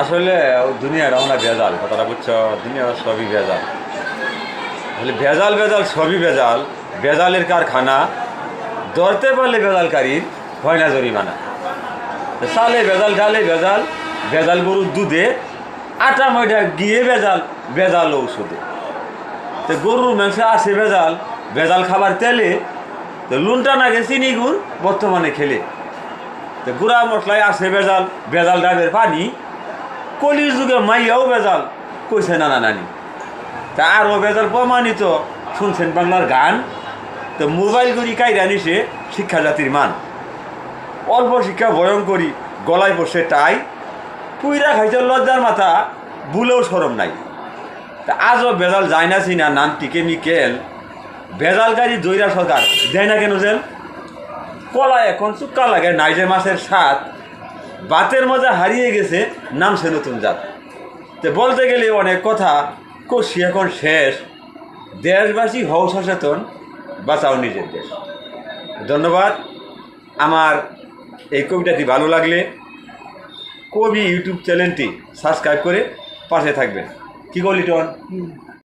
আসলে দুনিয়াটা আমরা ভেজাল, কথাটা বুঝছ? দুনিয়া সবই ভেজাল। আসলে ভেজাল ভেজাল, সবই ভেজাল। ভেজালের কারখানা, ধরতে পারলে ভেজালকারীর হয় না জরিমানা। সালে ভেজাল ডালে ভেজাল ভেজাল গরুর দুধে, আটা ময়দা গিয়ে ভেজাল ভেজাল ঔষধে। তো গরুর মাংসে আসে ভেজাল ভেজাল খাবার তেলে, তো লুনটা না নাগে চিনি গুড় বর্তমানে খেলে। তো গুড়া মশলায় আসে ভেজাল ভেজাল ডাবের পানি কলির যুগে মাইয়াও ভেজাল কইছে নানা নানি। তা আরও ভেজাল প্রমাণিত। শুনছেন বাংলার গান? তো মোবাইল করি কাইরা নিছে শিক্ষা জাতির মান। অল্প শিক্ষা ভয়ঙ্করী গলায় বসে টাই। পুইরা খাইছে লজ্জার মাথা, বুলেও সরম নাই। তা আজও বেজাল যায় না চিনা নামটি কেমিক্যাল ভেজালকারী জৈরা সরকার, দেয় না কেন যেন কলা এখন চুক্কা লাগে নাইজে মাছের স্বাদ। বাতের মজা হারিয়ে গেছে নামছে নতুন জাত। তো বলতে গেলে অনেক কথা, কষি এখন শেষ। দেশবাসী হও সচেতন, বাঁচাও নিজের দেশ। ধন্যবাদ। আমার এই কবিতাটি ভালো লাগলে কবি ইউটিউব চ্যানেলটি সাবস্ক্রাইব করে পাশে থাকবেন। কী বলি টন